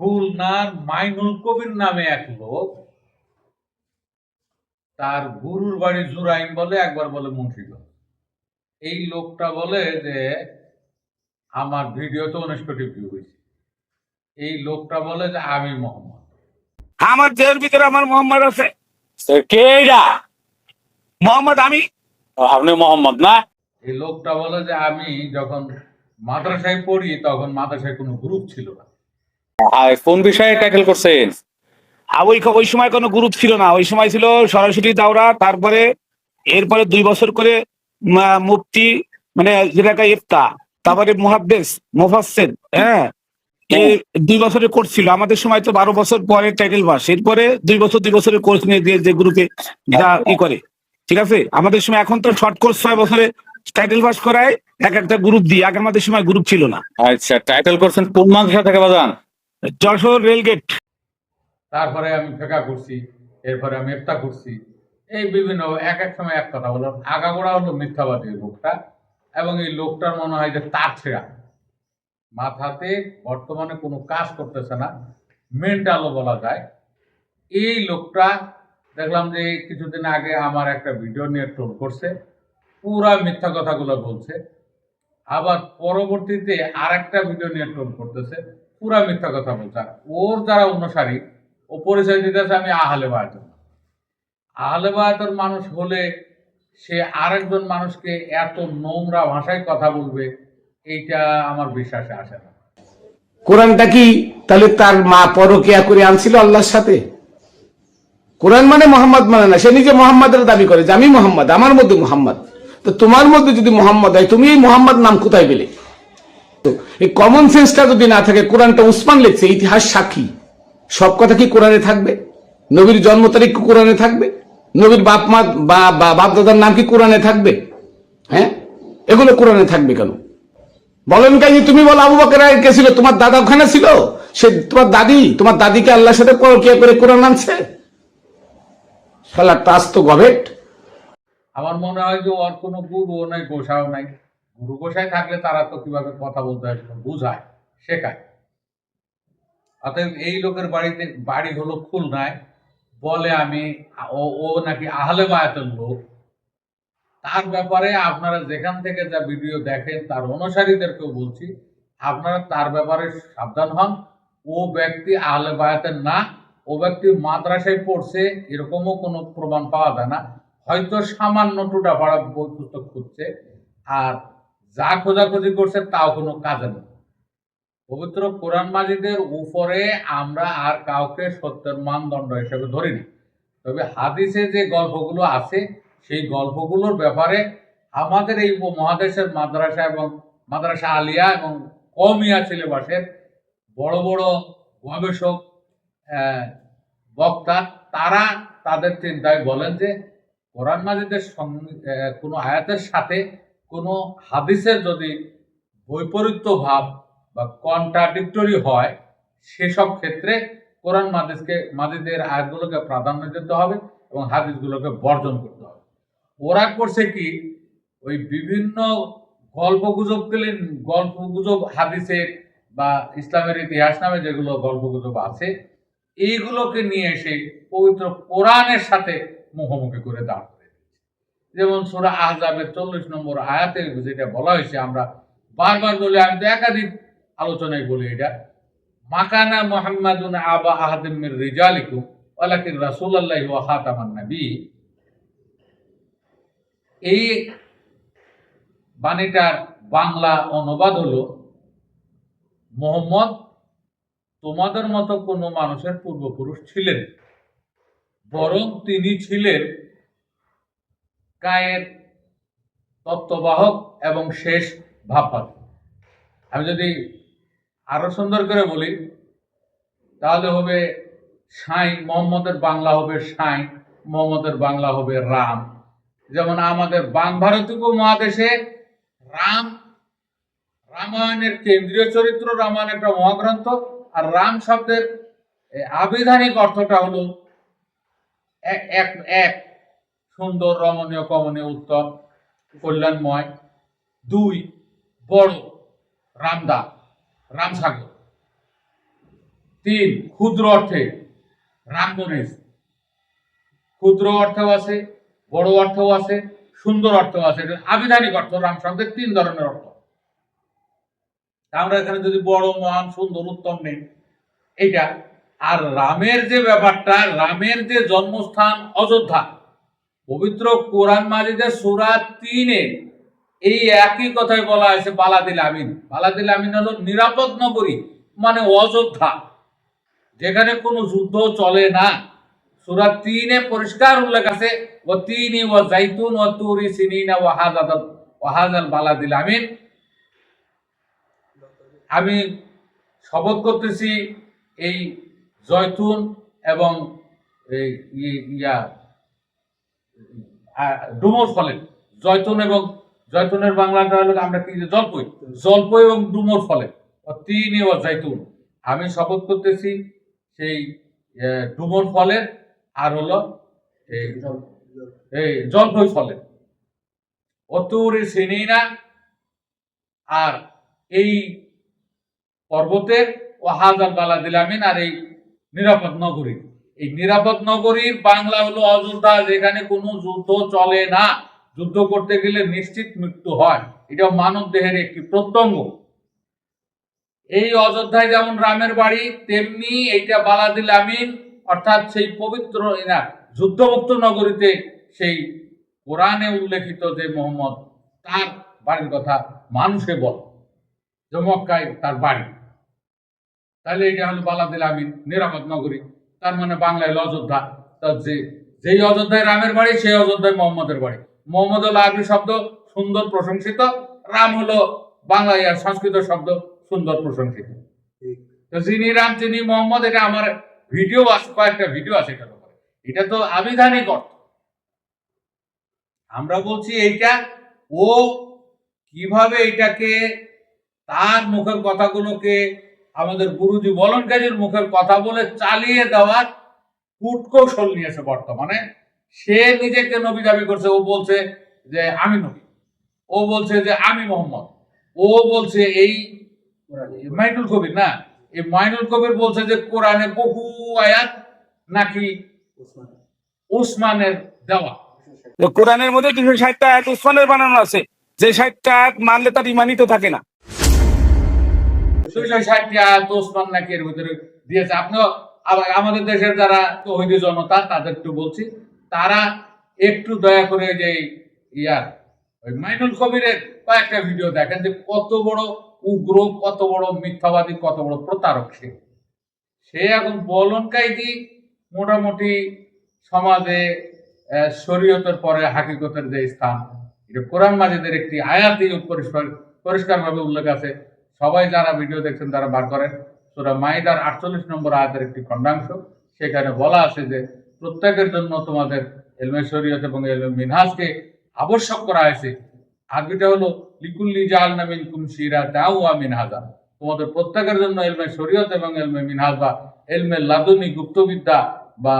খুলনার মাইনুল কবির নামে এক লোক তার গুরুর বাড়ি জুরাইন বলে একবার বলে মুন্সিগঞ্জ। এই লোকটা বলে যে আমার ভিডিওতে উনিশ কোটি ভিউ হয়েছে। এই লোকটা বলে যে আমি মোহাম্মদ। আমার দেহের ভিতরে আমার মোহাম্মদ আছে। তো কে এটা মোহাম্মদ আমি। আপনি মোহাম্মদ না? এই লোকটা বলে যে আমি যখন মাদ্রাসায় পড়ি তখন মাদ্রাসায় কোনো গ্রুপ ছিল না। আর কোন বিষয়ে ট্যাকেল করছেন? ওই ওই সময় কোনো গ্রুপ ছিল না। ওই সময় ছিল সরাসরি দাওরা তারপরে এরপরে দুই বছর করে মুফতি মানে যেটাকে ইফতা তারপরে মুহাদ্দেস মুফাসসির হ্যাঁ? এই দুই বছরে কোর্স ছিল। আমাদের সময় তো বারো বছর পরে টাইটেল পাস এরপরে দুই বছর দুই বছরের কোর্স নিয়ে দিয়ে যে গ্রুপে যা ই করে। ঠিক আছে? আমাদের সময় এখন তো শর্ট কোর্স ছয় বছরে টাইটেল পাস করায় এক একটা গ্রুপ দিয়ে। আগে আমাদের সময় গ্রুপ ছিল না। আচ্ছা টাইটেল করছেন কোন মাদ্রাসা থেকে বাজান? Jashore rail gate. তারপরে আমি ফেকা করছি এরপরে আমি ইফতা করছি এই বিভিন্ন এক এক সময় এক কথা বলো আগাগোড়া হলো মিথ্যাবাদী লোকটা এবং এই লোকটার মনে হয় যে তার ছেঁড়া। মাথাতে বর্তমানে কোনো কাজ করতেছে না মেন্টালও বলা যায়। এই লোকটা, দেখলাম যে কিছুদিন আগে আমার একটা ভিডিও নিয়ে ট্রোল করছে, পুরা মিথ্যা কথাগুলো বলছে। আবার পরবর্তীতে আর একটা ভিডিও নিয়ে ট্রোল করতেছে। পুরা মিথ্যা কথা বলছে। ওর যারা অনুসারী, ও পরিচয় দিতেছে আমি আহলে বায়াতর আহলে বায়াতর মানুষ হলে সে আরেকজন মানুষকে এত নোংরা ভাষায় কথা বলবে, এইটা আমার বিশ্বাসে আসে না। কোরআনটা কি? তাহলে তার মা পরকিয়া করে আনছিল আল্লাহর সাথে? কোরআন মানে মোহাম্মদ মানে না, সে নিজে মোহাম্মদের দাবি করে যে আমি মোহাম্মদ, আমার মধ্যে মোহাম্মদ। তো তোমার মধ্যে যদি মোহাম্মদ হয়, তুমি এই মোহাম্মদ নাম কোথায় পেলে? এই কমন সেন্সটা যদি না থাকে, কোরআনটা উসমান লিখছে, ইতিহাস সাক্ষী। সব কথা কি কোরআনে থাকবে? নবীর জন্ম তারিখ কি কোরআনে থাকবে? নবীর বাপ মা, বা বাপ দাদার নাম কি কোরআনে থাকবে? হ্যাঁ? এগুলো কোরআনে থাকবে কেন? বলেন কাজী তুমি বলো, আবু বকর কে ছিল? তোমার দাদা ওখানে ছিল? সে তোমার দাদি, তোমার দাদিকে আল্লাহর সাথে কে করে কোরআন আনছে? শালা টাস তো গভেট। আমার মনে হয় যে ওর কোনো গুরুও নাই গোসাও নাই। গুরু গোসাই থাকলে তারা তো কীভাবে কথা বলতে হয় বুঝায়, শেখায়। অতএব এই লোকের বাড়িতে, বাড়ি হলো খুলনায়, বলে আমি, ও নাকি আহলে বায়াতের লোক। তার ব্যাপারে আপনারা যেখান থেকে যা ভিডিও দেখেন, তার অনুসারীদেরকেও বলছি, আপনারা তার ব্যাপারে সাবধান হন। ও ব্যক্তি আহলে বায়াতের না, ও ব্যক্তি মাদ্রাসায় পড়ছে, এরকমও কোনো প্রমাণ পাওয়া যায় না। হয়তো সামান্য টুটা পাড়া বই পুস্তক খুঁজছে, আর যা খোঁজাখুঁজি করছে তাও কোনো কাজে নেই। পবিত্র কোরআন মাজিদের উপরে আমরা আর কাউকে সত্যের মানদণ্ড হিসেবে ধরি না। তবে হাদিসে যে গল্পগুলো আছে, সেই গল্পগুলোর ব্যাপারে আমাদের এই উপমহাদেশের মাদ্রাসা এবং মাদ্রাসা আলিয়া এবং কমিয়া সিলেবাসের বড় বড় গবেষক বক্তা, তারা তাদের চিন্তায় বলেন যে কোরআন মাজিদের কোনো আয়াতের সাথে কোনো হাদিসের যদি বৈপরীত্য ভাব বা কন্ট্রাডিক্টরি হয়, সেসব ক্ষেত্রে কোরআন মাদিসকে, মাজিদের আয়াতগুলোকে প্রাধান্য দিতে হবে এবং হাদিসগুলোকে বর্জন করতে হবে ওরা করছে কি ওই বিভিন্ন গল্প গুজব গল্প গুজব হাদিসের বা ইসলামের ইতিহাস নামে যেগুলো গল্প গুজব আছে, এইগুলোকে নিয়ে এসে পবিত্র কোরআনের সাথে মুখোমুখি করে দাঁড় করে দিয়েছে। যেমন সোরা আহজাবের চল্লিশ নম্বর আয়াতের যেটা বলা হয়েছে, আমরা বারবার বলি, আমি তো একাধিক আলোচনায় বলি এটা। মাকানা মোহাম্মদুন আবা আহাদিম মির রিজালিকুম, ওয়ালাকিন রাসূলুল্লাহি ওয়া খাতামান নবী। এই বাণীটার বাংলা অনুবাদ হলো, মোহাম্মদ তোমাদের মতো কোনো মানুষের পূর্বপুরুষ ছিলেন, বরং তিনি ছিলেন কায়ের তত্ত্ববাহক এবং শেষ ভাববাদী। আমি যদি আরও সুন্দর করে বলি, তাহলে হবে সাই মোহাম্মদের বাংলা হবে সাই মোহাম্মদের বাংলা হবে রাম। যেমন আমাদের বাং ভারতীয় মহাদেশে রাম, রামায়ণের কেন্দ্রীয় চরিত্র রামায়ণ একটা মহাগ্রন্থ, আর রাম শব্দের আবিধানিক অর্থটা হলো এক এক সুন্দর, রমণীয়, কমনীয়, উত্তম, কল্যাণময়, দুই বড় রামদা, রামসাগর। তিন ক্ষুদ্র অর্থে রাম গণেশ। ক্ষুদ্র অর্থেও আছে, বড় অর্থও আছে, সুন্দর অর্থও আছে। এটা আবিধানিক অর্থ রাম শব্দের তিন ধরনের অর্থ। আমরা এখানে যদি বড়, মহান, সুন্দর, উত্তম নেই, এইটা। আর রামের যে ব্যাপারটা, রামের যে জন্মস্থান অযোধ্যা পবিত্র কোরআন মাজিদের সুরা তিনে এই একই কথাই বলা হয়েছে বালাদিল আমিন। বালাদিল আমিন হলো নিরাপদ নগরী মানে অযোধ্যা, যেখানে কোনো যুদ্ধ চলে না। সুরা তিনে পরিষ্কার উল্লেখ আছে ও তিনি ও জাইতুন ও তুরি সিনিনা ও হাজাদ ও হাজাল বালাদিল আমিন। আমি শপথ করতেছি এই জয়তুন এবং ইয়া ডুমুর ফলের জয়তুন এবং জয়তুনের বাংলাটা হলো আমরা কি জলপই জলপই এবং ডুমুর ফলের, ও তিন ও জয়তুন আমি শপথ করতেছি সেই ডুমুর ফলের আর হলো এই জলপই ফলের। অতুরি না, আর এই পর্বতের ও হাজার বালা দিলামিন আর এই নিরাপদ নগরী এই নিরাপদ নগরীর বাংলা হলো অযোধ্যা, যেখানে কোনো যুদ্ধ চলে না। যুদ্ধ করতে গেলে নিশ্চিত মৃত্যু হয়। এটা মানব দেহের একটি প্রত্যঙ্গ। এই অযোধ্যায় যেমন রামের বাড়ি, তেমনি এইটা বালাদিল আমিন অর্থাৎ সেই পবিত্র না যুদ্ধমুক্ত নগরীতে সেই কোরআনে উল্লেখিত যে মোহাম্মদ, তার বাড়ির কথা মানুষে বল যে মক্কায় তার বাড়ি। তাহলে এটা হলো বালাদিল আমিন নিরাপদ নগরী। তার মানে বাংলায় অযোধ্যা তার যে, যেই অযোধ্যায় রামের বাড়ি, সেই অযোধ্যায় মোহাম্মদের বাড়ি। মোহাম্মদ হলো আরবি শব্দ, সুন্দর প্রশংসিত। রাম হলো বাংলায় আর সংস্কৃত শব্দ, সুন্দর প্রশংসিত। তো যিনি রাম তিনি মোহাম্মদ, এটা আমার ভিডিও আছে, কয়েকটা ভিডিও আছে এটার উপরে। এটা তো আবিধানিক অর্থ। আমরা বলছি এইটা, ও কীভাবে এটাকে, তার মুখের কথাগুলোকে আমাদের গুরুজি বলনকারীর মুখের কথা বলে চালিয়ে দেওয়ার কূটকৌশল নিয়েছে বর্তমানে। সে নিজেকে নবী দাবি করছে, ও বলছে যে আমি নবী। ও বলছে যে আমি মোহাম্মদ। ও বলছে এই মাইনুল কবির না? এই মাইনুল কবির বলছে যে কোরআনে বহু আয়াত নাকি ওসমানের দেওয়া। কোরআনের মধ্যে দুশো ষাটটা আয়াত উসমানের বানানো আছে। যে ষাটটা আয়াত মানলে তার ইমানিত থাকে না। এর ভিতরে দিয়েছে। আপনিও আমাদের দেশের যারা তহিদি জনতা তাদের একটু বলছি, তারা একটু দয়া করে যে ইয়ার ওই মাইনুল কবিরের কয়েকটা ভিডিও দেখেন যে কত বড় উগ্র, কত বড় মিথ্যাবাদী, কত বড় প্রতারক সে। সে এখন বলন কাইদি মোটামুটি সমাজে শরীয়তের পরে হাকিকতের যে স্থান, এটা কোরআন মাজিদের একটি আয়াতি পরিষ্কার পরিষ্কারভাবে উল্লেখ আছে। সবাই যারা ভিডিও দেখছেন তারা বার করেন। সুরা মাইদার আটচল্লিশ নম্বর আয়াতের একটি খণ্ডাংশ। সেখানে বলা আছে যে, প্রত্যেকের জন্য তোমাদের এলমে শরীয়ত এবং এলমে মিনহাজকে আবশ্যক করা হয়েছে। আরবিটা হলো, লিকুল্লি জাল নামিন কুমশিরা তাও মিনহাজা। তোমাদের প্রত্যেকের জন্য এলমে শরীয়ত এবং এলমে মিনহাজ বা এলমে লাদুনি গুপ্তবিদ্যা বা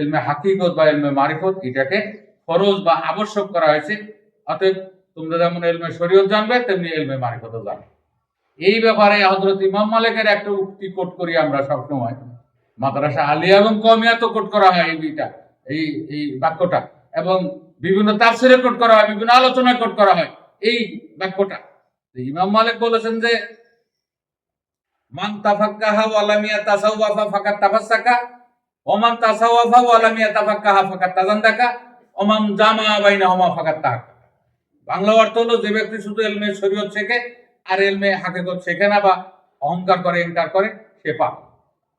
এলমে হাকিকত বা এলমে মারিফত, এটাকে ফরজ বা আবশ্যক করা হয়েছে। অতএব তোমরা যেমন এলমে শরীয়ত জানবে, তেমনি এলমে মারিফতও জানবে। এই ব্যাপারে হজরত ইমাম মালিকের একটা উক্তি কোট করি আমরা সবসময়। মাদ্রাসা আলিয়া এবং কমিয়া তো কোট করা হয় এই দুইটা, এই এই বাক্যটা। এবং বিভিন্ন তাফসিরে কোট করা হয়, বিভিন্ন আলোচনায় কোট করা হয় এই বাক্যটা। ইমাম মালিক বলেছেন যে, মান তাফাক্কাহা ওয়ালামিয়া তাসাওয়াফা ফাকাত তাফাসসাকা ওমান তাসাওয়াফা ওয়ালামিয়া তাফাক্কাহা ফাকাত তাজান্দাকা ওমান জামা বাইনাহুমা ফাকাত তাহাক্কা। বাংলা অর্থ হলো যে ব্যক্তি শুধু এলমে শরীয়ত শেখে আর এলমে হাকিকত শেখে না বা অহংকার করে, ইনকার করে, সে পাপ।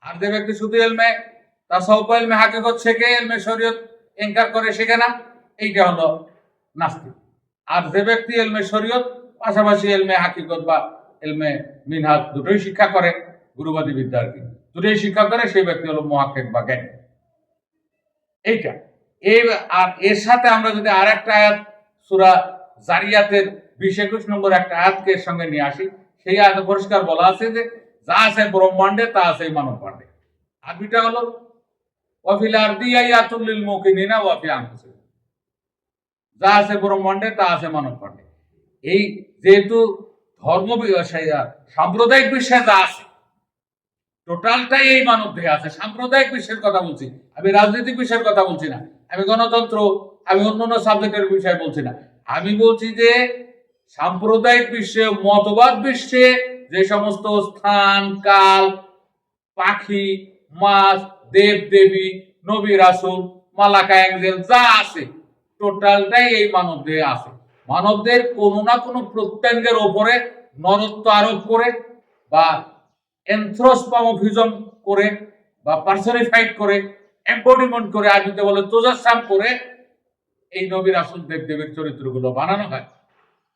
আর যে ব্যক্তি শুধু এলমে তার সৌপ এলমে হাকিকত শেখে এলমে শরীয়ত ইনকার করে, শেখে না, এইটা হলো নাস্তিক। আর যে ব্যক্তি এলমে শরীয়ত, পাশাপাশি এলমে হাকিকত বা এলমে মিনহাজ দুটোই শিক্ষা করে, গুরুবাদী বিদ্যা আর কি। দুটোই শিক্ষা করে, সেই ব্যক্তি হলো মহাকেক বা জ্ঞানী। এইটা। এই আর এর সাথে আমরা যদি আর একটা আয়াত, সুরা জারিয়াতের বিশ একুশ নম্বর একটা আয়াতকে সঙ্গে নিয়ে আসি। সেই আয়াতে পরিষ্কার বলা আছে যে, যা আছে ব্রহ্মাণ্ডে, তা আছে মানব পাণ্ডে আরবিটা হলো ওয়াফিল আরদি আয়াতুল্লিল মুকিনিনা ওয়াফি আনফুসিহিম। যা আছে ব্রহ্মাণ্ডে, তা আছে মানব পাণ্ডে এই যেহেতু ধর্ম সাম্প্রদায়িক বিশ্বাস যা আছে, টোটালটাই এই মানব দেহে আছে। সাম্প্রদায়িক বিশ্বের কথা বলছি, আমি রাজনৈতিক বিশ্বের কথা বলছি না। আমি গণতন্ত্র, আমি অন্য অন্য সাবজেক্টের বিষয়ে বলছি না। আমি বলছি যে সাম্প্রদায়িক বিশ্বে, মতবাদ বিশ্বে যে সমস্ত স্থান, কাল, পাখি, মাছ দেব দেবী নবী রাসুল মালাকা অ্যাঞ্জেল, যা আছে, টোটালটাই এই মানব দেহে আছে। মানবদের কোনো না কোনো প্রত্যঙ্গের ওপরে নরত্ব আরোপ করে বা এনথ্রোস্পামোফিজম করে বা পার্সনিফাইড করে এম্পডিমেন্ট করে আরবিতে বলে তোজাসাম করে, এই নবীর রাসুল দেব দেবের চরিত্রগুলো বানানো হয়।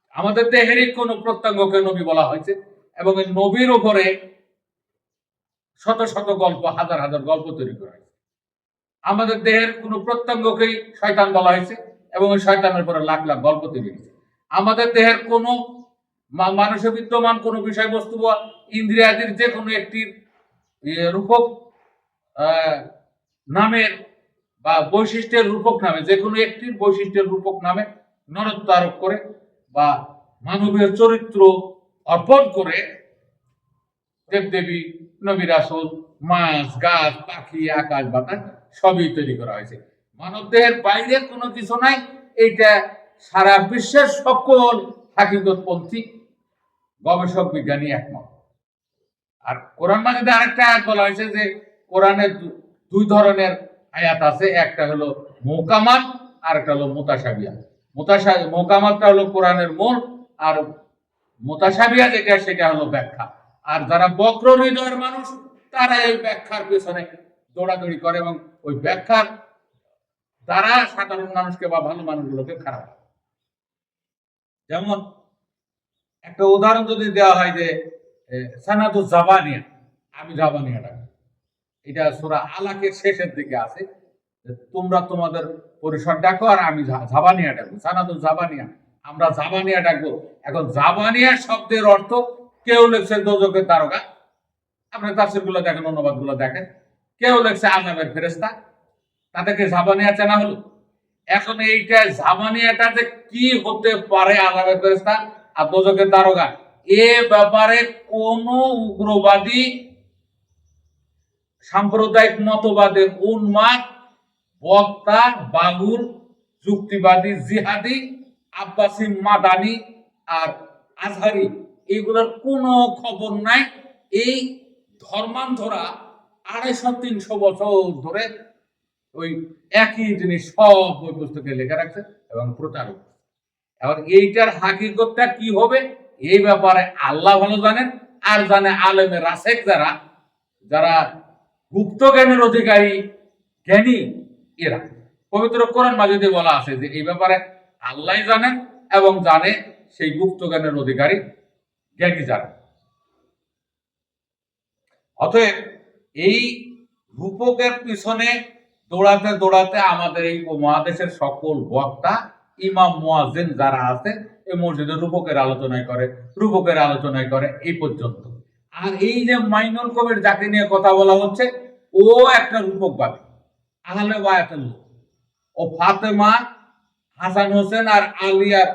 আমাদের দেহেরই কোন প্রত্যঙ্গকে নবী বলা হয়েছে এবং এই নবীর উপরে শত শত গল্প, হাজার হাজার গল্প তৈরি করা হয়েছে। আমাদের দেহের কোন প্রত্যঙ্গকেই শয়তান বলা হয়েছে এবং ওই শয়তানের উপরে লাখ লাখ গল্প তৈরি হয়েছে। আমাদের দেহের কোনো মা- মানুষে বিদ্যমান কোনো বিষয়বস্তু বা ইন্দ্রিয়াদির যে কোনো একটি রূপক নামের বা বৈশিষ্ট্যের রূপক নামে যে কোনো একটির বৈশিষ্ট্যের রূপক নামে নরত্ব আরোপ করে বা মানবীয় চরিত্র অর্পণ করে দেবদেবী নবী রাসুল মাছ, গাছ, পাখি, আকাশ, বাতাস, সবই তৈরি করা হয়েছে। মানব দেহের বাইরে কোনো কিছু নাই, এইটা সারা বিশ্বের সকল হাকিগতপন্থী গবেষক, বিজ্ঞানী একমত। আর কোরআন মাজিদে আরেকটা আয়াত বলা হয়েছে যে কোরআনের দুই ধরনের আয়াত আছে, একটা হলো মোকামাত আর একটা হলো মোতাসাবিয়া মোকামাতটা হলো কোরআনের মূল, আর মোতাসাবিয়া যেটা, সেটা হলো ব্যাখ্যা। আর যারা বক্র হৃদয়ের মানুষ তারা এই ব্যাখ্যার পেছনে দৌড়াদৌড়ি করে এবং ওই ব্যাখ্যার দ্বারা সাধারণ মানুষকে বা ভালো মানুষগুলোকে খারাপ যেমন একটা উদাহরণ যদি দেওয়া হয় যে সানাতু জাবানিয়া আমি জাবানিয়া ডাকি এটা সুরা আলাকের শেষের দিকে আছে। তোমরা তোমাদের পরিসর ডাকো আর আমি জাবানিয়া ডাকবো সানাতু জাবানিয়া? আমরা জাবানিয়া ডাকবো এখন জাবানিয়া শব্দের অর্থ কেউ লেখছে দোজকের তারকা আপনি তাফসিরগুলো দেখেন অনুবাদগুলো দেখেন। কেউ লেখছে আজাবের ফেরেস্তা তাদেরকে জাবানিয়া চেনা হলো? এখন এইটা জামানিয়াটা যে কি হতে পারে আজাবের ফেরেস্তা আর দোজকের দারোগা এ ব্যাপারে কোন উগ্রবাদী সাম্প্রদায়িক মতবাদের উন্মাদ বক্তা বাগুল যুক্তিবাদী, জিহাদি, আব্বাসী, মাদানি আর আজহারি। এগুলোর কোনো খবর নাই। এই ধর্মান্ধরা আড়াইশো, তিনশো বছর ধরে ওই একই জিনিস সব বই পুস্তকে লেখা রাখছে এবং প্রচারও করছে। এখন এইটার হাকিকতটা কি হবে? এই ব্যাপারে আল্লাহ ভালো জানেন। আর জানে আলেমে রাশেক যারা যারা গুপ্ত জ্ঞানের অধিকারী, জ্ঞানী এরা। পবিত্র কোরআন মাজিদে বলা আছে যে, এই ব্যাপারে আল্লাহ জানেন এবং জানে, সেই গুপ্ত জ্ঞানের অধিকারী জ্ঞানী যারা অতএব এই রূপকের পিছনে দৌড়াতে দৌড়াতে আমাদের এই মহাদেশের সকল বক্তা, ইমাম, মুয়াজ্জিন যারা আছে, এই মসজিদে রূপকের আলোচনায় করে, রূপকের আলোচনায় করে এই পর্যন্ত। আর এই যে মাইনুল কবির যাকে নিয়ে কথা বলা হচ্ছে, ও একটা রূপকবাদী আহলে বায়াতের লোক ও ফাতেমা, হাসান হোসেন আর আলিয়ার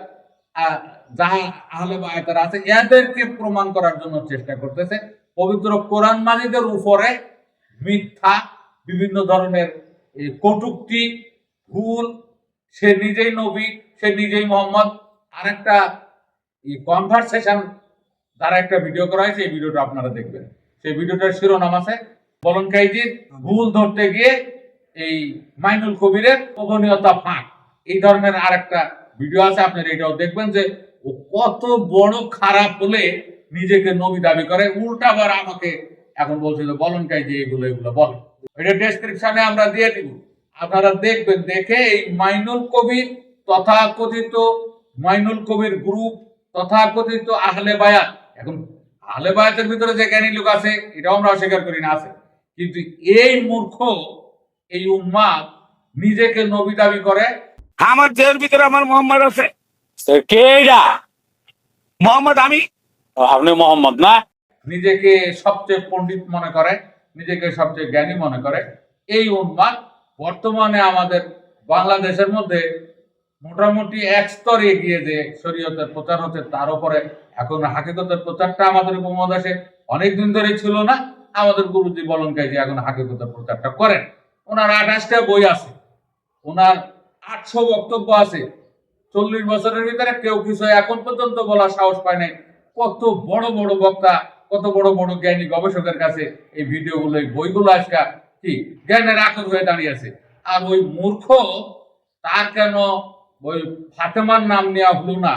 যাহা আহলে বায়াতের আছে, এদেরকে প্রমাণ করার জন্য চেষ্টা করতেছে। পবিত্র কোরআন মাজিদের উপরে মিথ্যা, বিভিন্ন ধরনের কটুক্তি, ভুল, সে নিজেই নবী, সে নিজেই মোহাম্মদ আর একটা কনভারসেশন তার একটা ভিডিও করা হয়েছে, এই ভিডিওটা আপনারা দেখবেন। সেই ভিডিওটার শিরোনাম আছে, বলন কাইজির ভুল ধরতে গিয়ে এই মাইনুল কবিরের গোপনীয়তা ফাঁক। এই ধরনের আর একটা ভিডিও আছে, আপনারা এটাও দেখবেন যে ও কত বড় খারাপ হলে নিজেকে নবী দাবি করে, উল্টা আবার আমাকে এখন বলছে যে, বলন যে এগুলো এগুলো বলে এটা ডেসক্রিপশনে আমরা দিয়ে দিব। আপনারা দেখবেন, দেখে এই মাইনুল কবির তথাকথিত, মাইনুল কবির গ্রুপ তথাকথিত আহলে বায়াত। এখন আহলে বায়াতের ভিতরে যে জ্ঞানী লোক আছে, এটাও আমরা অস্বীকার করি না, আছে। কিন্তু এই মূর্খ এই উম্মাদ নিজেকে নবী দাবি করে। আমার দেহের ভিতরে আমার মোহাম্মদ আছে। কে এটা মোহাম্মদ আমি। আপনি মোহাম্মদ না? নিজেকে সবচেয়ে পণ্ডিত মনে করে নিজেকে সবচেয়ে জ্ঞানী মনে করে। এই উন্মাদ বর্তমানে আমাদের বাংলাদেশের মধ্যে মোটামুটি এক স্তর এগিয়ে যে শরীয়তের প্রচার হচ্ছে তার উপরে এখন হাকিকতের প্রচারটা আমাদের উপমহাদেশে অনেক দিন ধরে ছিল না। আমাদের গুরুজি বলনকাই যে এখন হাকিকতের প্রচারটা করেন। ওনার আঠাশটা বই আছে। ওনার আটশো বক্তব্য আছে। চল্লিশ বছরের ভিতরে কেউ কিছু এখন পর্যন্ত বলার সাহস পায় নাই। কত বড় বড় বক্তা, কত বড় বড় জ্ঞানী গবেষকের কাছে এই ভিডিওগুলো, এই বইগুলো আজকে কি জ্ঞানের আখর হয়ে দাঁড়িয়েছে আর ওই মূর্খ, তার কেন ওই ফাতেমার নাম নেওয়া হলো না,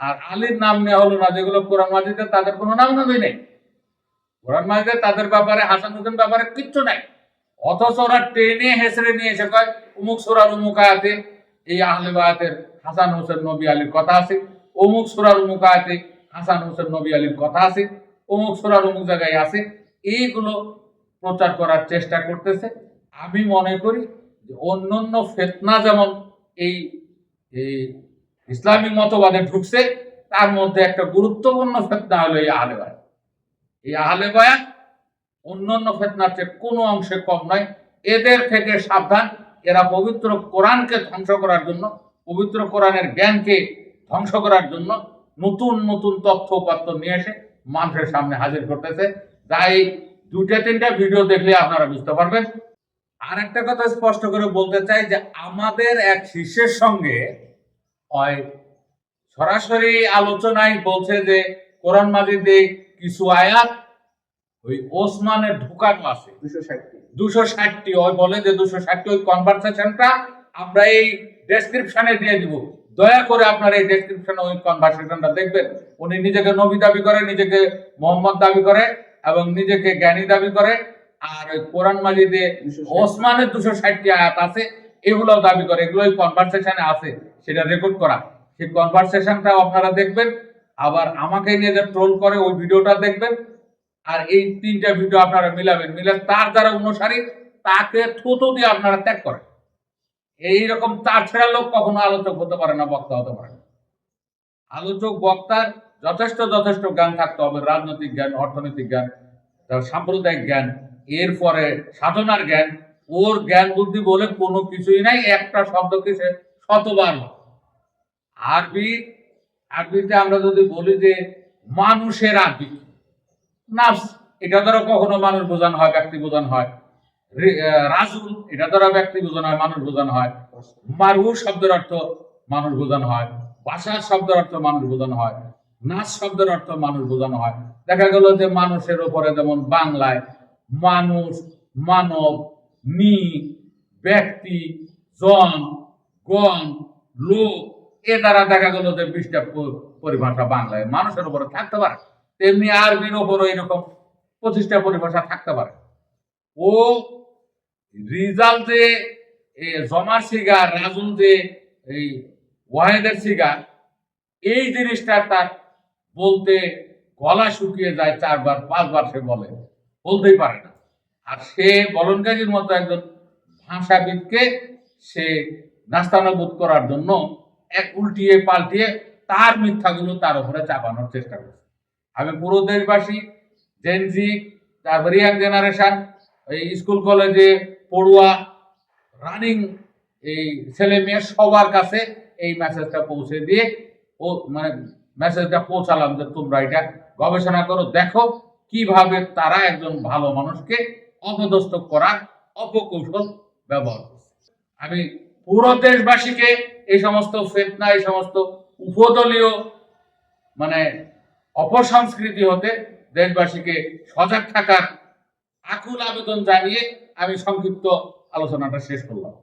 আর আলীর নাম নেওয়া হলো না, যেগুলো কোরআন মাজিদে তাদের কোনো নাম নামই নেই। কোরআন মাজিদে তাদের ব্যাপারে, হাসান হোসেন ব্যাপারে কিচ্ছু নাই। অথচ ওরা টেনে হেসড়ে নিয়ে এসে কয় উমুক সুরার উমুক আয়াতে এই আহলে বায়াতের হাসান হোসেন নবী আলীর কথা আছে, অমুক সুরার উমুক আয়াতে হাসান হোসেন নবী আলীর কথা আছে, অমুক সুরার উমুক জায়গায় আছে। এইগুলো প্রচার করার চেষ্টা করতেছে। আমি মনে করি যে অন্য অন্য ফেতনা যেমন এই এই ইসলামিক মতবাদে ঢুকছে, তার মধ্যে একটা গুরুত্বপূর্ণ ফেতনা হলো এই আহলে বায়াত। এই আহলে বায়াত অন্যান্য ফেতনার চেয়ে কোনো অংশে কম নয়। এদের থেকে সাবধান। এরা পবিত্র কোরআনকে ধ্বংস করার জন্য, পবিত্র কোরআনের জ্ঞানকে ধ্বংস করার জন্য নতুন নতুন তথ্য উপাত্ত নিয়ে এসে মানুষের সামনে হাজির করতেছে। তাই দুটা তিনটা ভিডিও দেখলে আপনারা বুঝতে পারবেন। আর একটা কথা স্পষ্ট করে বলতে চাই যে আমাদের এক শিষ্যের সঙ্গে সরাসরি আলোচনায় বলছে যে কোরআন মাজিদে কিছু আয়াত ওই ওসমানের ঢুকানো আছে দুশো ষাটটি ওই বলে যে দুশো ষাটটি ওই কনভারসেশনটা আমরা এই ডেসক্রিপশনে দিয়ে দিব। দয়া করে আপনারা এই ডেসক্রিপশনে ওই কনভারসেশনটা দেখবেন। উনি নিজেকে নবী দাবি করে নিজেকে মোহাম্মদ দাবি করে এবং নিজেকে জ্ঞানী দাবি করে। আর ওই কোরআন মাজিদে ওসমানের দুশো ষাটটি আয়াত আছে এগুলো দাবি করে। এগুলো ওই কনভারসেশনে আছে সেটা রেকর্ড করা। সেই কনভারসেশনটা আপনারা দেখবেন। আবার আমাকে নিয়ে যে ট্রোল করে ওই ভিডিওটা দেখবেন। আর এই তিনটা ভিডিও আপনারা মিলাবেন, মিলে তার দ্বারা অনুসারী, তাকে থুতু দিয়ে আপনারা ত্যাগ করেন। এইরকম তার ছেড়া লোক কখনো আলোচক হতে পারে না, বক্তা হতে পারে না। আলোচক, বক্তার যথেষ্ট যথেষ্ট জ্ঞান থাকতে হবে, রাজনৈতিক জ্ঞান, অর্থনৈতিক জ্ঞান সাম্প্রদায়িক জ্ঞান, এরপরে সাধনার জ্ঞান, ওর জ্ঞান বুদ্ধি বলে কোনো কিছুই নাই, একটা শব্দকে সে শতবার আরবি, আরবিতে আমরা যদি বলি যে মানুষের আরবি নাফস, এটা দ্বারা কখনো মানুষ বোঝানো হয়, ব্যক্তি বোঝানো হয়। রাজুল, এটা দ্বারা ব্যক্তি বোঝানো হয়, মানুষ বোঝানো হয়। মারহু শব্দের অর্থ মানুষ বোঝানো হয়। বাসার শব্দের অর্থ মানুষ বোঝানো হয়। নাচ শব্দের অর্থ মানুষ বোঝানো হয়। দেখা গেল যে মানুষের উপরে যেমন বাংলায় মানুষ, মানব নি ব্যক্তি, জন, গণ, লোক, এ দ্বারা দেখা গেল যে বিশটা পরিভাষা বাংলায়। মানুষের উপরে থাকতে পারে। তেমনি আরবির ওপরও এরকম পঁচিশটা পরিভাষা থাকতে পারে। ও রিজাল যে এ, জমার সিগার রাজুল যে এই ওয়াহেদের সিগার এই জিনিসটা তার বলতে গলা শুকিয়ে যায় চারবার পাঁচবার সে বলে। বলতেই পারে না। আর সে বলনকারীর মতো একজন ভাষাবিদকে সে নাস্তানাবুদ করার জন্য এক উল্টিয়ে পাল্টিয়ে তার মিথ্যাগুলো তার উপরে চাপানোর চেষ্টা করছে। আমি পুরো দেশবাসী জেনজি তারপর ইয়াং জেনারেশন এই স্কুল কলেজে পড়ুয়া রানিং এই ছেলে মেয়ে সবার কাছে এই মেসেজটা পৌঁছে দিয়ে ও মানে মেসেজটা পৌঁছালাম যে তোমরা এটা গবেষণা করো, দেখো কীভাবে তারা একজন ভালো মানুষকে অপদস্থ করার অপকৌশল ব্যবহার করছে। আমি পুরো দেশবাসীকে এই সমস্ত ফেতনা, এই সমস্ত উপদলীয় মানে অপসংস্কৃতি হতে দেশবাসীকে সজাগ থাকার আকুল আবেদন জানিয়ে আমি সংক্ষিপ্ত আলোচনাটা শেষ করলাম।